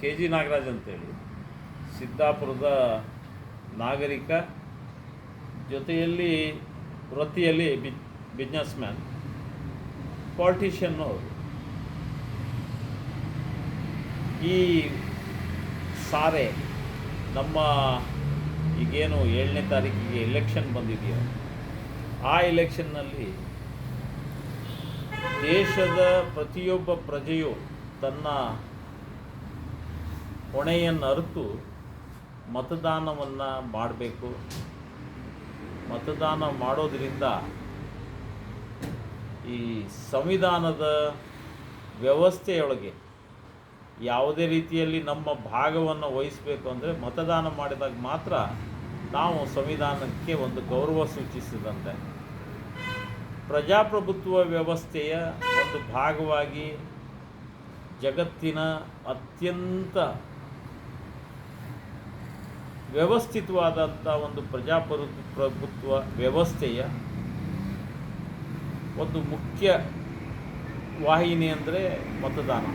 K G Nagaraj ಅಂತೇಳಿ. ಸಿದ್ದಾಪುರದ ನಾಗರಿಕ, ಜೊತೆಯಲ್ಲಿ ವೃತ್ತಿಯಲ್ಲಿ ಬಿಸ್ನೆಸ್ ಮ್ಯಾನ್ ಪಾಲಿಟಿಷಿಯನ್ನು ಅವರು ಈ ಸಾರೆ ನಮ್ಮ ಈಗೇನು ಏಳನೇ ತಾರೀಕಿಗೆ ಎಲೆಕ್ಷನ್ ಬಂದಿದೆಯೋ, ಆ ಎಲೆಕ್ಷನ್ನಲ್ಲಿ ದೇಶದ ಪ್ರತಿಯೊಬ್ಬ ಪ್ರಜೆಯು ತನ್ನ ಹೊಣೆಯನ್ನು ಅರಿತು, ಮತದಾನವನ್ನು ಮಾಡಬೇಕು. ಮತದಾನ ಮಾಡೋದರಿಂದ ಈ ಸಂವಿಧಾನದ ವ್ಯವಸ್ಥೆಯೊಳಗೆ ಯಾವುದೇ ರೀತಿಯಲ್ಲಿ ನಮ್ಮ ಭಾಗವನ್ನು ವಹಿಸಬೇಕು ಅಂದರೆ ಮತದಾನ ಮಾಡಿದಾಗ ಮಾತ್ರ ನಾವು ಸಂವಿಧಾನಕ್ಕೆ ಒಂದು ಗೌರವ ಸೂಚಿಸಿದಂತೆ. ಪ್ರಜಾಪ್ರಭುತ್ವ ವ್ಯವಸ್ಥೆಯ ಒಂದು ಭಾಗವಾಗಿ ಜಗತ್ತಿನ ಅತ್ಯಂತ ವ್ಯವಸ್ಥಿತವಾದಂಥ ಒಂದು ಪ್ರಜಾಪ್ರಭು ಪ್ರಭುತ್ವ ವ್ಯವಸ್ಥೆಯ ಒಂದು ಮುಖ್ಯ ವಾಹಿನಿ ಅಂದರೆ ಮತದಾನ.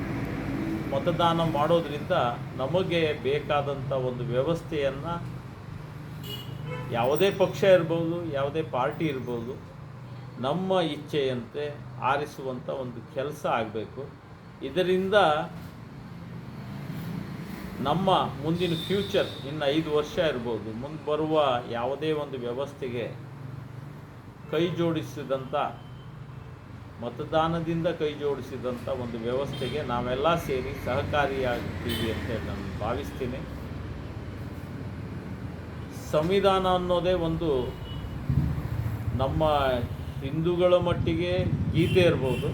ಮತದಾನ ಮಾಡೋದರಿಂದ ನಮಗೆ ಬೇಕಾದಂಥ ಒಂದು ವ್ಯವಸ್ಥೆಯನ್ನು ಯಾವುದೇ ಪಕ್ಷ ಇರ್ಬೋದು, ಯಾವುದೇ ಪಾರ್ಟಿ ಇರ್ಬೋದು, ನಮ್ಮ ಇಚ್ಛೆಯಂತೆ ಆರಿಸುವಂಥ ಒಂದು ಕೆಲಸ ಆಗಬೇಕು. ಇದರಿಂದ ನಮ್ಮ ಮುಂದಿನ ಫ್ಯೂಚರ್ ಇನ್ನು ಐದು ವರ್ಷ ಇರ್ಬೋದು. ಮುಂದೆ ಬರುವ ಯಾವುದೇ ಒಂದು ವ್ಯವಸ್ಥೆಗೆ ಕೈ ಜೋಡಿಸಿದಂಥ ಮತದಾನದಿಂದ ಕೈ ಜೋಡಿಸಿದಂಥ ಒಂದು ವ್ಯವಸ್ಥೆಗೆ ನಾವೆಲ್ಲ ಸೇರಿ ಸಹಕಾರಿಯಾಗ್ತೀವಿ ಅಂತ ಹೇಳಿ ನಾನು ಭಾವಿಸ್ತೀನಿ. ಸಂವಿಧಾನ ಅನ್ನೋದೇ ಒಂದು ನಮ್ಮ ಹಿಂದೂಗಳ ಮಟ್ಟಿಗೆ ಗೀತೆ ಇರ್ಬೋದು,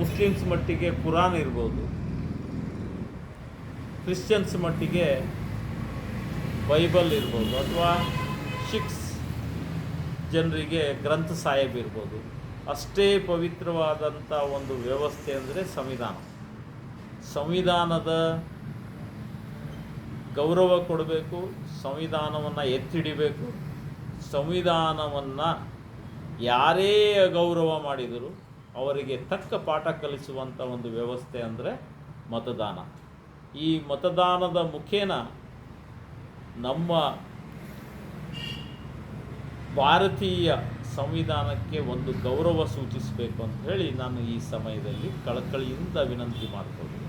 ಮುಸ್ಲಿಮ್ಸ್ ಮಟ್ಟಿಗೆ ಕುರಾನ್ ಇರ್ಬೋದು. ಕ್ರಿಶ್ಚಿಯನ್ಸ್ ಮಟ್ಟಿಗೆ ಬೈಬಲ್ ಇರ್ಬೋದು ಅಥವಾ ಸಿಖ್ಸ್ ಜನರಿಗೆ ಗ್ರಂಥ ಸಾಹೇಬ್ ಇರ್ಬೋದು. ಅಷ್ಟೇ ಪವಿತ್ರವಾದಂಥ ಒಂದು ವ್ಯವಸ್ಥೆ ಅಂದರೆ ಸಂವಿಧಾನ. ಸಂವಿಧಾನದ ಗೌರವ ಕೊಡಬೇಕು, ಸಂವಿಧಾನವನ್ನು ಎತ್ತಿಡಿಬೇಕು. ಸಂವಿಧಾನವನ್ನು ಯಾರೇ ಅಗೌರವ ಮಾಡಿದರೂ ಅವರಿಗೆ ತಕ್ಕ ಪಾಠ ಕಲಿಸುವಂಥ ಒಂದು ವ್ಯವಸ್ಥೆ ಅಂದರೆ ಮತದಾನ. ಈ ಮತದಾನದ ಮುಖೇನ ನಮ್ಮ ಭಾರತೀಯ ಸಂವಿಧಾನಕ್ಕೆ ಒಂದು ಗೌರವ ಸೂಚಿಸಬೇಕು ಅಂತ ಹೇಳಿ ನಾನು ಈ ಸಮಯದಲ್ಲಿ ಕಳಕಳಿಯಿಂದ ವಿನಂತಿ ಮಾಡಿಕೊಳ್ಳಿ